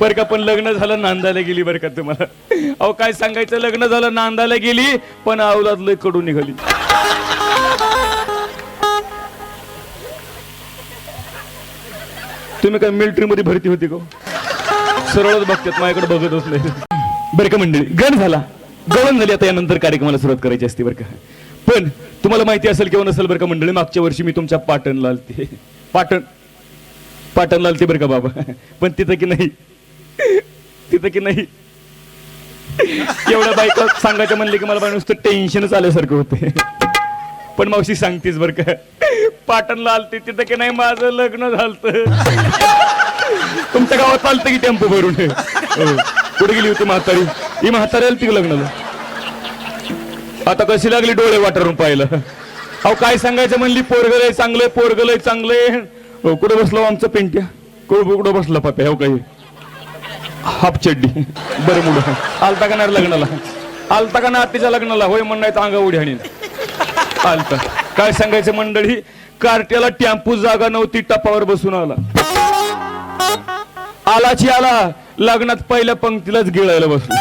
बरं का पण लग्न झालं नांदायला गेली बरं का तुम्हाला? अहो काय सांगायचं? लग्न झालं नांदायला गेली पण अवलाद लयकडून निघाली. तुम्ही काय मिलिटरीमध्ये भरती होती का हो? सरळच बघतात माझ्याकडे बघतच नाही. बरं का मंडळी गण झाला. गवण झाली आता यानंतर कार्यक्रमाला सुरुवात करायची असते बरं का. पण तुम्हाला माहिती असेल किंवा नसेल बरं का मंडळी मागच्या वर्षी मी तुमच्या पाटणला आलते पाटण पाटणला आलते बरं का बाबा. पण तिथं की नाही तिथं की नाही? एवढ्या बायका सांगायचं म्हणले की मला बाई नुसतं टेन्शनच आल्यासारखं होते पण मावशी सांगतेस बरं का पाटणला आलते तिथं की नाही माझं लग्न झालतं. तुमच्या गावात चालतं की टेम्पो भरून? हो. कुठे गेली होती म्हातारी? ही म्हातारी आली ती लग्नाला? आता कशी लागली डोळे वाटारून पाहिलं अहो काय सांगायचं म्हणली? पोरगलय चांगलंय पोरगलय चांगलंय. हो कुठे बसलो हो आमचं पेंट्या? कुठं कुठं बसला पाप्या हो काही हाफ चड्डी. बरं मुलं. आलता का नाही लग्नाला? आलता का ना आत्तीच्या लग्नाला? होय म्हणायचं अंगा उडी आणि आलता. काय सांगायचं मंडळी? कार्ट्याला टॅम्पू जागा नव्हती टपावर बसून आला. आलाची आला. लग्नात पहिल्या पंक्तीलाच गिळायला बसलो.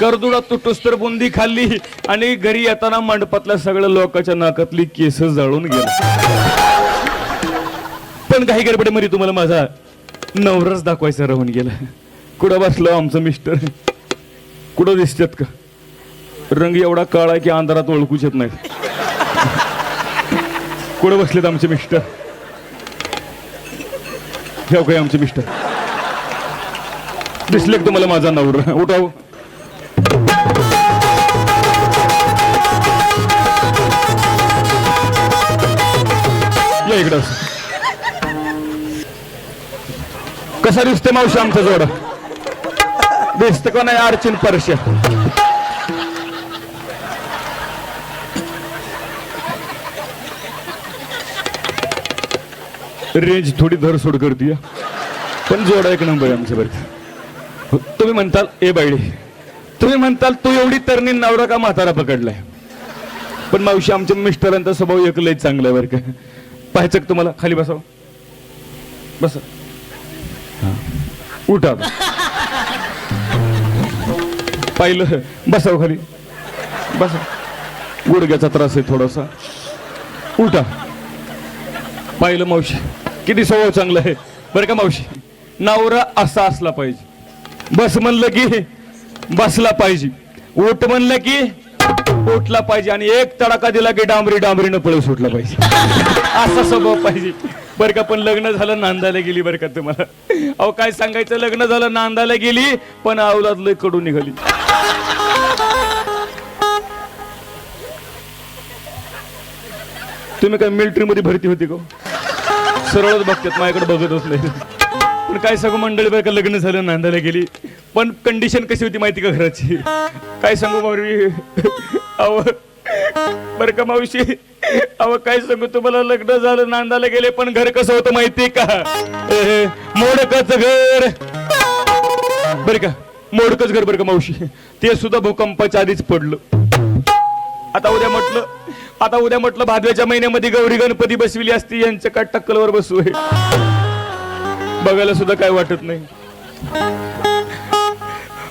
करदुडा तुटूस तर बुंदी खाल्ली आणि घरी येताना मंडपातल्या सगळ्या लोकांच्या नाकातली केस जळून गेला. पण काही गडबडीमध्ये तुम्हाला माझा नवरस दाखवायचा राहून गेलं. कुठं बसलो आमचं मिस्टर? कुठं दिसतात का? रंग एवढा काळा आहे की अंधारात ओळखूच येत नाही कुठं बसलेत आमचे मिस्टर? ठेव काय आमचे मिस्टर? दिसले तुम्हाला माझा नवरा? उठाव. इकडं कसा दिसते मावशी आमचा जोडा? दिसत का नाही अर्चिन परश रेंज थोडी धरसोड करते हा. पण जोडा एक नंबर आहे आमच्या बरं हो, तुम्ही म्हणताल ए बायडे तुम्ही म्हणताल तू एवढी तरणी नवरा का म्हातारा पकडलाय? पण मावशी आमच्या मिस्टरांचा स्वभाव एक लय चांगला आहे बरं का. पाहायचं तुम्हाला? खाली बसाव. बस. उठा पाहिलं. बसाव खाली. बसा. गुडघ्याचा त्रास आहे थोडासा. उठा. पाहिलं मावशी. किती स्वभाव चांगला आहे. बरं का मावशी? नवरा असा असला पाहिजे. बस म्हणलं की बसला पाहिजे. उठ म्हणलं की उठला पाहिजे आणि एक तडाखा दिला की डांबरी डांबरीनं पळू सुटला पाहिजे. असा स्वभाव पाहिजे. बरं का पण लग्न झालं नांदायला गेली बरं का तुम्हाला? अहो काय सांगायचं? लग्न झालं नांदायला गेली पण अवलाद लयकडून निघाली. तुम्ही काय मिलिटरी मध्ये भरती होती का? सरळच बघतात माझ्याकडे बघतच नाही. पण काय सांगू मंडळी बरं का लग्न झालं नांदायला गेली पण कंडिशन कशी होती माहिती का घराची? काय सांगू मावशी अहो बर का मावशी? अव काय सांगू तुम्हाला लग्न झालं नांदाला गेले पण घर कसं होतं माहिती का? मोडकच घर. बर का मोडकच घर बरं का मावशी? ते सुद्धा भूकंपाच्या आधीच पडलं. आता उद्या म्हटलं आता उद्या म्हटलं भादव्याच्या महिन्यामध्ये गौरी गणपती बसविली असती यांच्या का टक्कलवर बसू आहे? बघायला सुद्धा काय वाटत नाही.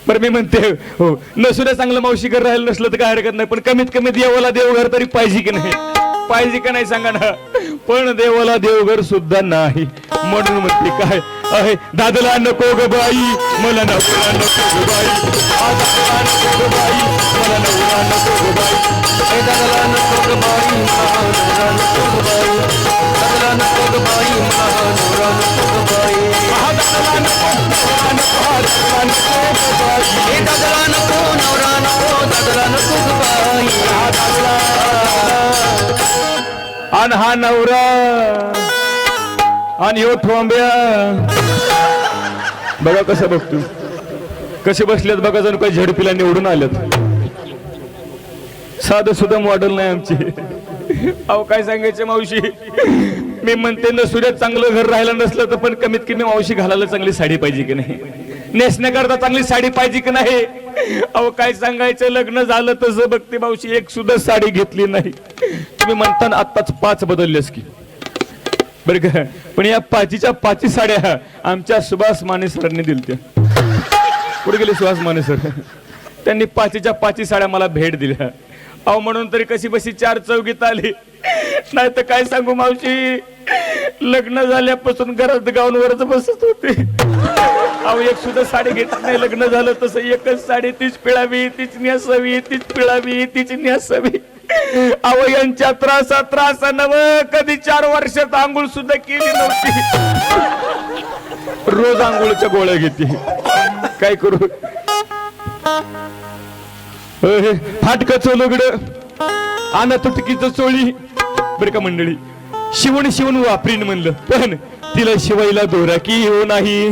बरं मी म्हणते हो. नसून चांगलं मावशी घर राहिलं नसलं तर काय हरकत नाही पण कमीत कमी देवाला देवघर तरी पाहिजे की नाही? पाहिजे का नाही सांगा ना? पण देवाला देवघर सुद्धा नाही. म्हणून म्हणते काय? अहे दादला नको ग बाई मला नवरा नको ग बाई. दादला नको ग बाई मला नवरा नको ग बाई. अहे दादला नको ग बाई मला नवरा नको ग बाई. दादला नको ग बाई मला नवरा नको ग बाई. दादला नको. दादला नको नवरा नको दादला नको बाई दादला आणि हा नवरा आणि हो ठोंब्या बघा कसं बघतो. कसे बसलेत बघा जण काही झडपीला निवडून आल्यात साधं सुद्धा मॉडेल नाही आमची. अहो काय सांगायचं मावशी? मी म्हणते नसुऱ्यात चांगलं घर राहिलं नसलं तर पण कमीत कमी मावशी घालायला चांगली साडी पाहिजे की नाही? नेसण्याकरता चांगली साडी पाहिजे की नाही? अहो काय सांगायचं? लग्न झालं तसं बघते मावशी एक सुद्धा साडी घेतली नाही. तुम्ही म्हणताना आत्ताच पाच बदललेस की. बरं का? पण या पाचीच्या पाची साड्या आमच्या सुभाष माने सरांनी दिलत्या. कुठे गेले सुहास माने सर? त्यांनी पाचीच्या पाची साड्या मला भेट दिल्या. अहो म्हणून तरी कशी बशी चार चौकीत आली. नाही तर काय सांगू मावशी? लग्न झाल्यापासून घरात गाऊनवरच बसत होते. अहो एक सुद्धा साडी घेतली नाही. लग्न झालं तसं एकच साडी तीच पिळावी तीच न्यासावी तीच पिळावी तीच न्यासावी. अहो यांच्या त्रासा त्रासा नव कधी चार वर्षात आंघोळ सुद्धा केली नव्हती. रोज आंघोळच्या गोळ्या घेते. काय करू? फाटकच लुगड आना तुटकीच चोळी. बर का मंडळी? शिवण शिवण वापरीन म्हणलं. पण तिला शिवायला दोरा की हो नाही?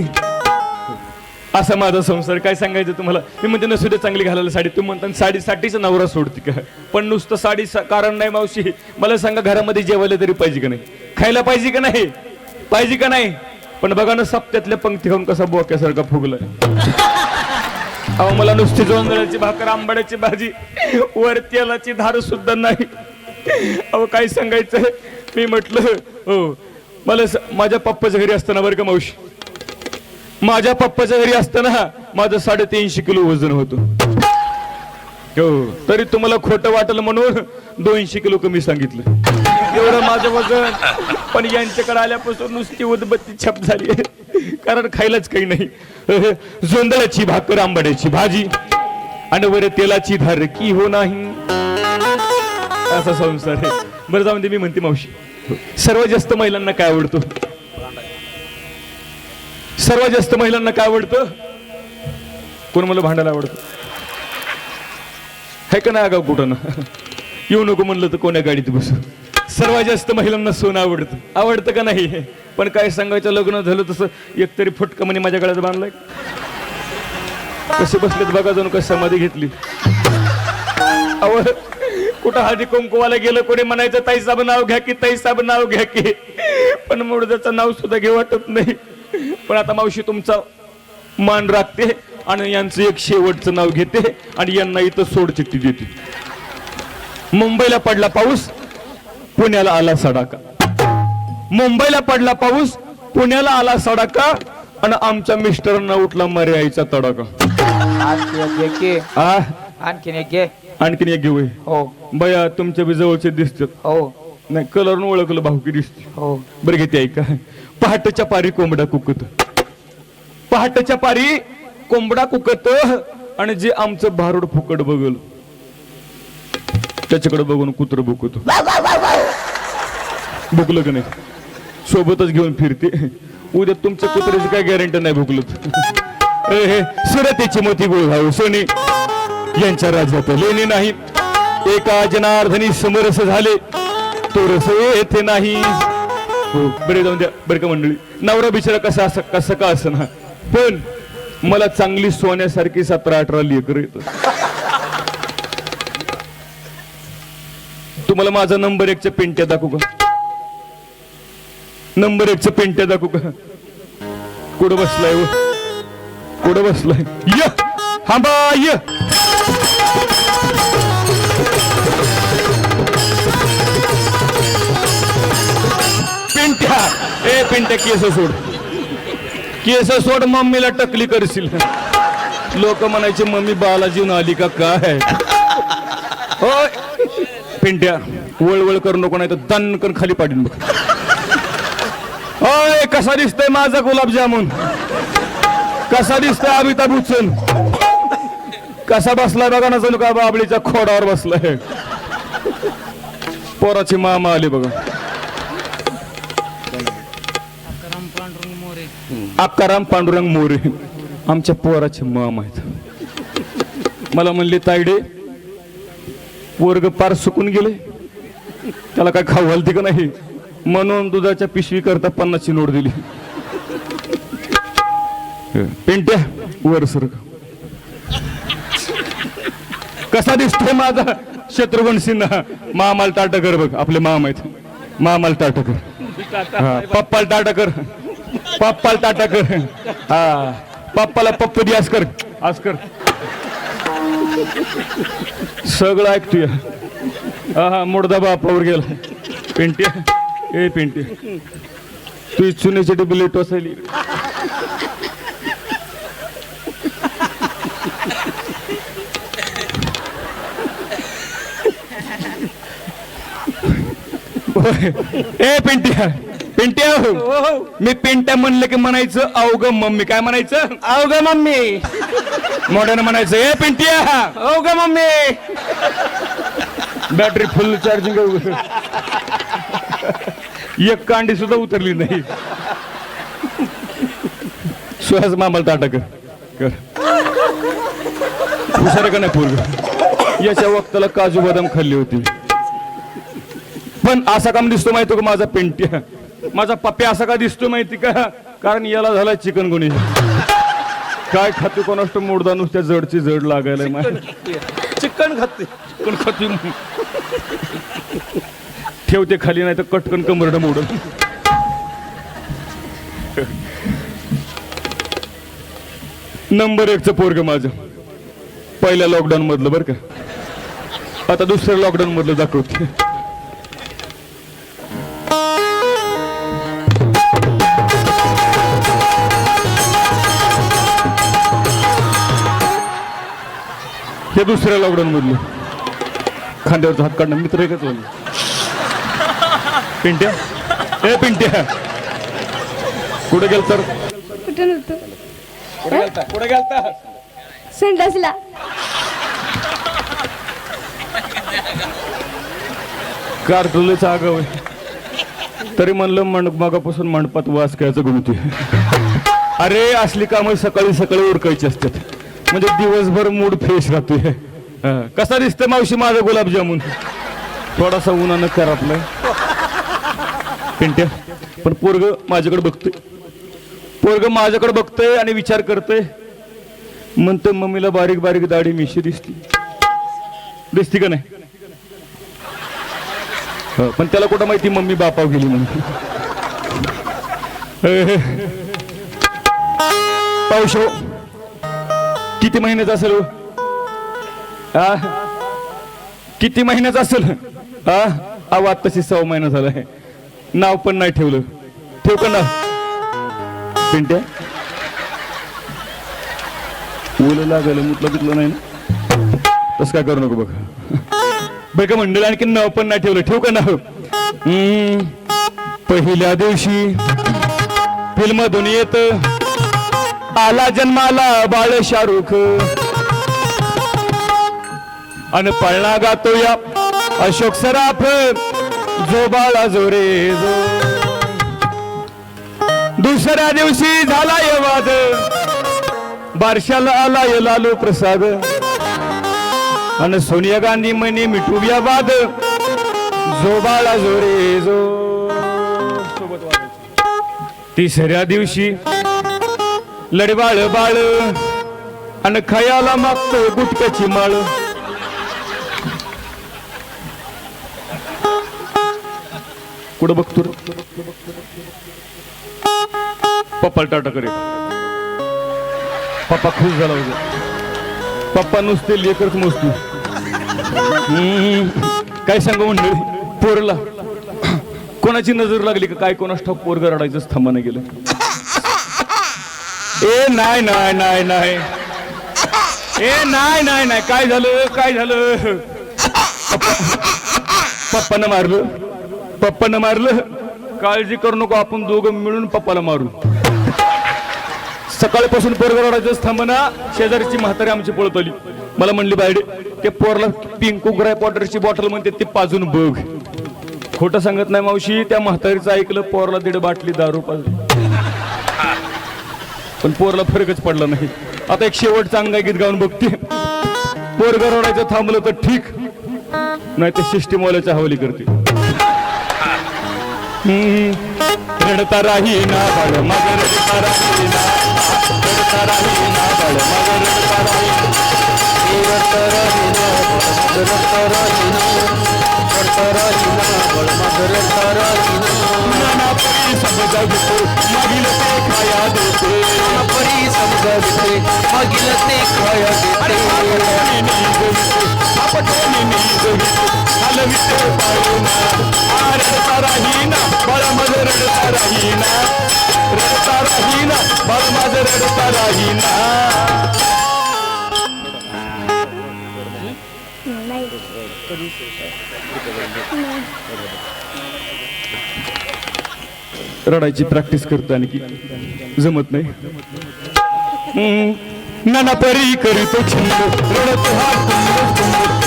असा माझा संसार. काय सांगायचं तुम्हाला? मी म्हणते नसू दे चांगली घालायला साडी. तुम्ही म्हणता साडीसाठीच नवरा सोडते का? पण नुसतं साडी कारण नाही मावशी. मला सांगा घरामध्ये जेवायला तरी पाहिजे का नाही? खायला पाहिजे का नाही? पाहिजे का नाही? पण बघा ना सप्त्यातल्या पंक्ती खाऊन कसा बोक्यासारखा फुगलाय. अहो मला नुसती जोंधळ्याची भाकर आंबाड्याची भाजी वर तेलाची धार सुद्धा नाही. अहो काय सांगायचं मी म्हटलं हो मला माझ्या पप्पाच्या घरी असताना बरं का मावशी? माझ्या पप्पाच्या घरी असताना माझं साडेतीनशे किलो वजन होतं. हो तरी तुम्हाला खोटं वाटलं म्हणून दोनशे किलो कमी सांगितलं. एवढं माझं वजन. पण यांच्याकडे आल्यापासून नुसती उदबत्ती छप झाली कारण खायलाच काही नाही. जोंदळाची भाकर आंबाड्याची भाजी आणि वर तेलाची धार की हो नाही? असा संसार आहे. बरं जाऊन दे मी म्हणते मावशी. सर्वात जास्त महिलांना काय आवडतो? सर्वात जास्त महिलांना काय आवडतं? कोण मला भांडायला आवडतं? हे का नाही आगाव कुठं ना? येऊ नको म्हणलं तर कोण्या गाडीत बसू? सर्वात जास्त महिलांना सोनं आवडतं. आवडतं का नाही? पण काय सांगायचं लग्न झालं तसं एकतरी फुटका म्हणे माझ्या गळ्यात बांधलाय. कसे बसलेत बघा जाऊन कसं समाधी घेतली. अव कुठं हळदी कुंकुवाला गेलं कोणी म्हणायचं ताईसाब नाव घ्या की ताईसाब नाव घ्या की. पण मुडद्याचं नाव सुद्धा घेऊ वाटत नाही. पण आता मावशी तुमचा मान राखते आणि यांचं एक शेवटचं नाव घेते आणि यांना इथं सोड चिठ्ठी देते. मुंबईला पडला पाऊस पुण्याला आला सडाका. मुंबईला पडला पाऊस पुण्याला आला सडाका आणि आमच्या मिस्टरांना उठला मर्याईचा तडाका. आणखीन एक घे. आणखीन एक घेऊ हो. बया तुमच्या बी जवळचे दिसतात. हो. नाही कलरनं ओळखलं भाऊकी दिसते. हो. बरं घेते ऐका. पहाटच्या पारी कोंबडा कुकत. पहाटच्या पारी कोंबडा कुकत आणि जे आमचं भारूड फुकट बघल. त्याच्याकडे बघून कुत्र बुकत भुकलं का नाही? सोबतच घेऊन फिरते. उद्या तुमच्या कुत्र्याची काय गॅरंटी नाही भुकलत. हे सुरतेची मोती भाऊ सोनी. यांच्या राज्यात लेणी नाही. एका जनार्धनी समरस झाले. तो रस येथे नाही. हो बरे जाऊन द्या बरं का मंडळी. नवरा बिचारा कसा असं कसं का असं ना पण मला चांगली सोन्यासारखी सतरा अठरा लेकर येत तुम्हाला माझा नंबर एकच्या पेंट्या दाखवू का? नंबर एकच्या पेंट्या दाखवू का? कुठं बसलाय हो? कुठं बसलाय? य! थांबा य! ए पिंट्या केस सोड. केस सोड मम्मीला टकली करशील. लोक म्हणायचे मम्मी बालाजीहून आली का काय? होय. पिंट्या वळवळ करू नको नाही तर दणकन खाली पाडीन बघ. अय कसा दिसतोय माझा गुलाबजामुन? कसा दिसतोय अमिताभ बच्चन? कसा बसलाय बघा ना जणू का बाबळीच्या खोडावर बसलाय. पोराची मामा आली बघा. अक्काराम पांडुरंग मोरे आमच्या पोराचे माम आहेत। मला म्हणले तायडे वर्ग पार सुकून गेले. त्याला काय खाऊ घालते का नाही? म्हणून दुधाच्या पिशवी करता पन्नासची नोट दिली. पेंट्या वर सर कसा दिसतोय माझा शत्रुघ्न सिन्हा? मामाल ताटकर बघ आपले माम आहेत. मामाल ताटकर हा, पप्पाल ताटकर पप्पाल टाटाकर हा. पप्पाला पप्पू दी आस्कर. आस्कर. सगळं ऐकतोय. हा मुडदा बापावर गेला. पेंट्या. ए पेंट्या. तू चुन्याची डबी लेट असायली ए पिंट्या. पिंट्या हो. मी पिंट्या म्हणलं की म्हणायचं अवघ मम्मी. काय म्हणायचं? अवघ मम्मी. मोठ्यानं म्हणायचं ए पिंट्या. अवघ मम्मी. बॅटरी फुल चार्जिंग एक कांडी सुद्धा उतरली नाही. सुहास मामाला ताटा कर. कर. हुशार का नाही पूर्व याच्या वक्ताला काजू बदाम खाल्ली होती. पण असा काम दिसतो माहिती का माझा पेंट्या? माझा पप्प्या असा का दिसतो माहिती का? कारण याला झाला चिकन गुणी काय खाते कोणाष्ट मोडदा नुसत्या जडची जड लागायला माहिती. चिकन खाते पण खाते ठेवते खाली नाही तर कटकन कमरड मोडून. नंबर एकचं पोरग माझं. पहिल्या लॉकडाऊन मधलं बरं का. आता दुसऱ्या लॉकडाऊन मधलं दाखवते हे दुसऱ्या लॉकडाऊन मधलं खांद्यावरचा हात काढणं मित्र एकच वाले पिंट्या? ए पिंट्या! कुठे गेल तर कुठे नव्हतं? कुठे गेलता? संडासला. कारटुलेच आगाव आहे. तरी म्हणलं मण मागापासून मंडपात वास घ्यायचं गुणती. अरे असली कामं सकाळी सकाळी उरकायची असतात. म्हणजे दिवसभर मूड फ्रेश राहतोय. हा. कसा दिसतं मावशी माझं गुलाबजामुन? थोडासा उन्हानं करातलं पिंट्या पण पोरग माझ्याकडे बघतोय. पोरग माझ्याकडे बघतोय आणि विचार करतोय. म्हणतं मम्मीला बारीक बारीक दाढी मिशी दिसती दिसती का नाही? पण त्याला कुठं माहिती मम्मी बापाव गेली म्हणून. पाऊस किती महिन्याचा असेल हो? किती महिन्याचा असेल? हा अहो आत्ताशी सहा महिना झालाय. नाव पण नाही ठेवलं. ठेव का नाव? पिंट्या? ओलं लागलं मुतलं बितलं नाही ना? तसं काय करू नको बघ. बरं का मंडळ आणखी नाव पण नाही ठेवलं. ठेव का नाव? पहिल्या दिवशी फिल्म दुनियेत आला जन्माला बाळ शाहरुख. आणि पळणा गातो या अशोक सराफ जो बाळा जो रे जो. दुसऱ्या दिवशी झाला ये वाद बारशाला आला ये लालू प्रसाद. आणि सोनिया गांधी म्हणे मिटूया वाद जो बाळा जो. रे जो तिसऱ्या दिवशी लढबाळ बाळ आणि खयाला मागतो गुटक्याची माळ. कुठं बघतो पप्पा टाटा करे पप्पा खुश झाला होता पप्पा नुसते लेकरच मोजतो काय सांगू मंडळी? पोरला. कोणाची नजर लागली का? काय कोणास ठाऊक पोरग रडायचंच थांबा नाही गेलं. ए नाही नाही नाही नाही. ए नाही नाही नाही. काय झालं? काय झालं? पप्पानं मारलं. पप्पानं मारलं. काळजी करू नको आपण दोघं मिळून पप्पाला मारू. सकाळपासून पोरग थांबना शेजारची म्हातारी आमची पळत आली. मला म्हणली बायडे ते पोरला पिंकू ग्राय पॉटरची बॉटल म्हणते ती पाजून बघ. खोटं सांगत नाही मावशी त्या म्हातारीचं ऐकलं पोरला दीड बाटली दारू पाजली. पण पोरला फरकच पडला नाही. आता एक शेवट अंगा गीत गाऊन बघते. पोर गरवडायचं थांबलं तर ठीक. नाही ते सिस्टीमवाल्याच्या हवाली करते. रडता राही ना बाळ मग रडता राही ना रडता राही ना बाळ मग रडता राही रडता राही ना रडता राही ना रडता राही नाना परी समजा घेतो मागील ते खाया देते परी समजते मागील ते खाया देते आपटोनी नीज विते, आपटोनी नीज रडता राहीना रडता राहीना रडता राहीना रडता राहीना रडायची प्रॅक्टिस करतो आणखी. जमत नाही. नाना परी करतो छंद. रडत हा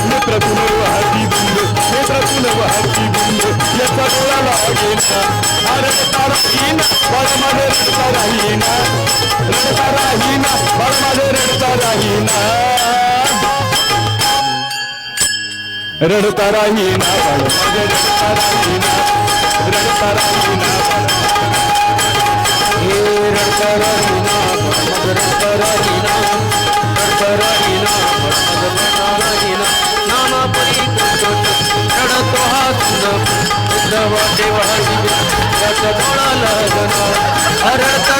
नेत्रातून वाहती बुंद. नेत्रातून वाहती बुंद. याचा डोळा लागेना हा रडता राहीना बाळ रडता राहीना रडता रडता राहीना बाळ. माझं रडता राहीना रडता राहीना बाळ. हे रडता राहीना मग रडता राहीना रडता राहीना मग रडता राहीना नाना परी रडतो हा सुंद सुंद वाटे वाटी त्याचा डोळा लागना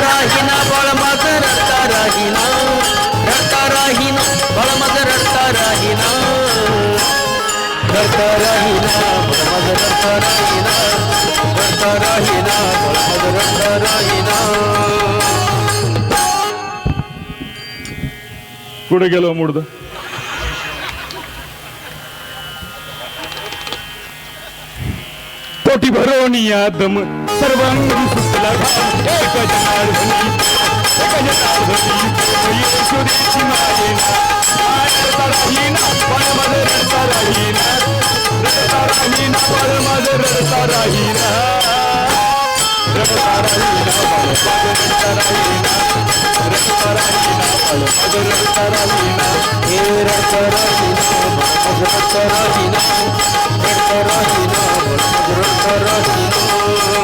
राहीना बाळ. माझं रडता राहीना रडता राहीना बाळ माझं रडता राहीना रडता राहिना बाळ माझं रडता राहीना रडता राहीना बाळ माझं कुठे गेलो मुर्द? पोटी भरवणी या दम सर्वांगी सुटला एक जनार्दनी एक जनार्दनी येशुदेची मायेना रडता राहीना बाळ रडता राहीना रडता राहीना बाळ रडता राहीना रडता राहीना बाळ रडता राहीना रडता राहीना बाळ रडता राहीना हे रडता राहीना बाळ रडता राहीना रडता राहीना बाळ रडता राहीना